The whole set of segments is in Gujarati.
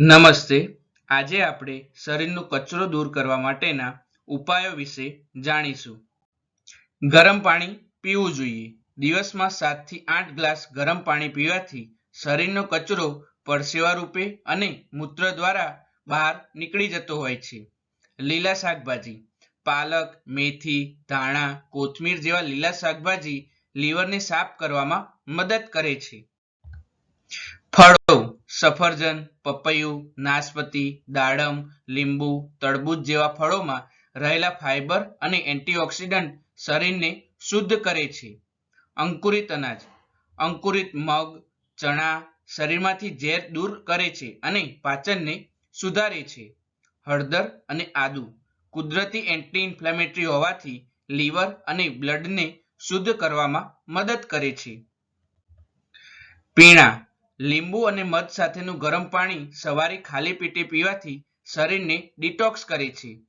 નમસ્તે. આજે આપણે શરીરનો કચરો દૂર કરવા માટેના ઉપાયો વિશે જાણીશું. ગરમ પાણી પીવું જોઈએ. દિવસમાં સાતથી આઠ ગ્લાસ ગરમ પાણી પીવાથી શરીરનો કચરો પરસેવા રૂપે અને મૂત્ર દ્વારા બહાર નીકળી જતો હોય છે. લીલા શાકભાજી, પાલક, મેથી, ધાણા, કોથમીર જેવા લીલા શાકભાજી લીવરને સાફ કરવામાં મદદ કરે છે. સફરજન, પપૈયું, નાશપતી, દાડમ, લીંબુ, તરબૂચ જેવા ફળોમાં રહેલા ફાઇબર અને એન્ટીઓક્સિડન્ટ શરીરને શુદ્ધ કરે છે. અંકુરિત અનાજ. અંકુરિત મગ, ચણા શરીરમાંથી ઝેર દૂર કરે છે અને પાચનને સુધારે છે. હળદર અને આદુ. કુદરતી એન્ટી ઇન્ફ્લેમેટરી હોવાથી લીવર અને બ્લડને શુદ્ધ કરવામાં મદદ કરે છે. પીણા. લીંબુ અને મધ સાથેનું ગરમ પાણી સવારે ખાલી પેટે પીવાથી શરીરને ડિટોક્સ કરે છે.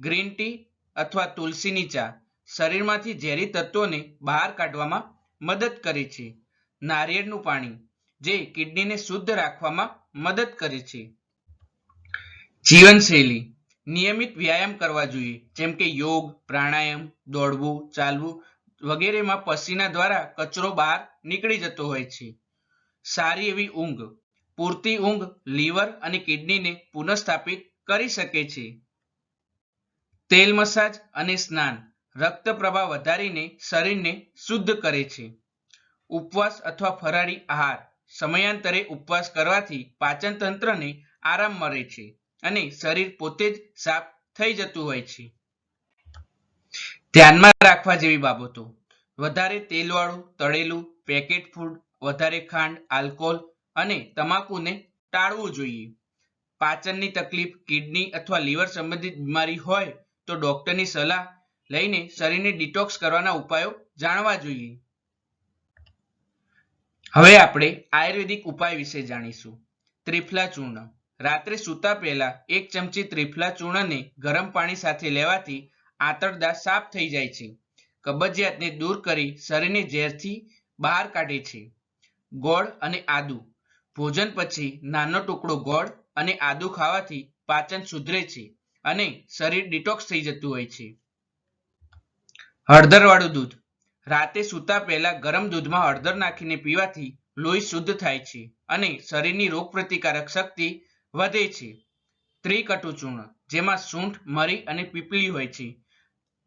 ગ્રીન ટી અથવા તુલસીની ચા શરીરમાંથી ઝેરી તત્વોને બહાર કાઢવામાં મદદ કરે છે. નારિયેળનું પાણી જે કિડનીને શુદ્ધ રાખવામાં મદદ કરે છે. જીવનશૈલી નિયમિત વ્યાયામ કરવા જોઈએ, જેમ કે યોગ, પ્રાણાયામ, દોડવું, ચાલવું વગેરેમાં પસીના દ્વારા કચરો બહાર નીકળી જતો હોય છે. સારી એવી ઊંઘ, પૂરતી ઊંઘ લીવર અને કિડનીને પુનઃસ્થાપિત કરી શકે છે. તેલ મસાજ અને સ્નાન, રક્ત પ્રવાહ વધારીને શરીરને શુદ્ધ કરે છે. ઉપવાસ અથવા ફરાળી આહાર, સમયાંતરે ઉપવાસ કરવાથી પાચન તંત્રને આરામ મળે છે અને શરીર પોતે જ સાફ થઈ જતું હોય છે. ધ્યાનમાં રાખવા જેવી બાબતો, વધારે તેલવાળું, તળેલું પેકેટ ફૂડ વધારે ખાંડ, આલ્કોહોલ અને તમાકુને ટાળવું જોઈએ. પાચનની તકલીફ, કિડની અથવા લીવર સંબંધિત બીમારી હોય તો ડોક્ટરની સલાહ લઈને શરીરને ડિટોક્સ કરવાના ઉપાયો જાણવા જોઈએ. હવે આપણે આયુર્વેદિક ઉપાય વિશે જાણીશું. ત્રિફલા ચૂર્ણ. રાત્રે સૂતા પહેલા એક ચમચી ત્રિફલા ચૂર્ણને ગરમ પાણી સાથે લેવાથી આંતરડા સાફ થઈ જાય છે. કબજિયાતને દૂર કરી શરીરને ઝેરથી બહાર કાઢે છે. ગોળ અને આદુ. ભોજન પછી નાનો ટુકડો ગોળ અને આદુ ખાવાથી પાચન સુધરે છે અને શરીર ડિટોક્સ થઈ જતું હોય છે. હળદરવાળું દૂધ. રાતે સૂતા પહેલા ગરમ દૂધમાં હળદર નાખીને પીવાથી લોહી શુદ્ધ થાય છે અને શરીરની રોગપ્રતિકારક શક્તિ વધે છે. ત્રિકટુ ચૂર્ણ, જેમાં સૂંઠ, મરી અને પીપળી હોય છે.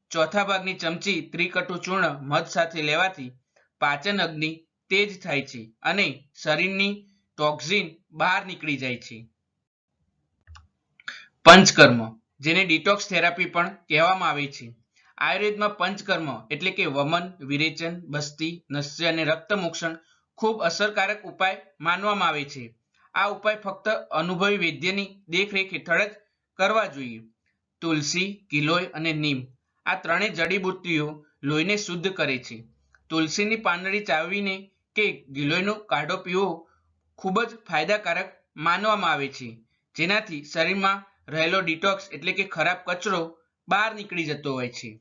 ચોથા ભાગની ચમચી ત્રિકટુ ચૂર્ણ મધ સાથે લેવાથી પાચન અગ્નિ તેજ થાય છે અને શરીરની ટોક્સિન બહાર નીકળી જાય છે. પંચકર્મ, જેને ડિટોક્સ થેરાપી પણ કહેવામાં આવે છે. આયુર્વેદમાં પંચકર્મ એટલે કે વમન, વિરેચન, બસ્તી, નસ્ય અને રક્ત મોક્ષણ ખૂબ અસરકારક ઉપાય માનવામાં આવે છે. આ ઉપાય ફક્ત અનુભવી વૈદ્યની દેખરેખ હેઠળ જ કરવા જોઈએ. તુલસી, કિલોય અને નીમ આ ત્રણેય જડીબુટ્ટીઓ લોહીને શુદ્ધ કરે છે. તુલસીની પાંદડી ચાવીને કે ગિલોયનો કાઢો પીવો ખૂબ જ ફાયદાકારક માનવામાં આવે છે. જેનાથી શરીરમાં રહેલો ડિટોક્સ એટલે કે ખરાબ કચરો બહાર નીકળી જતો હોય છે.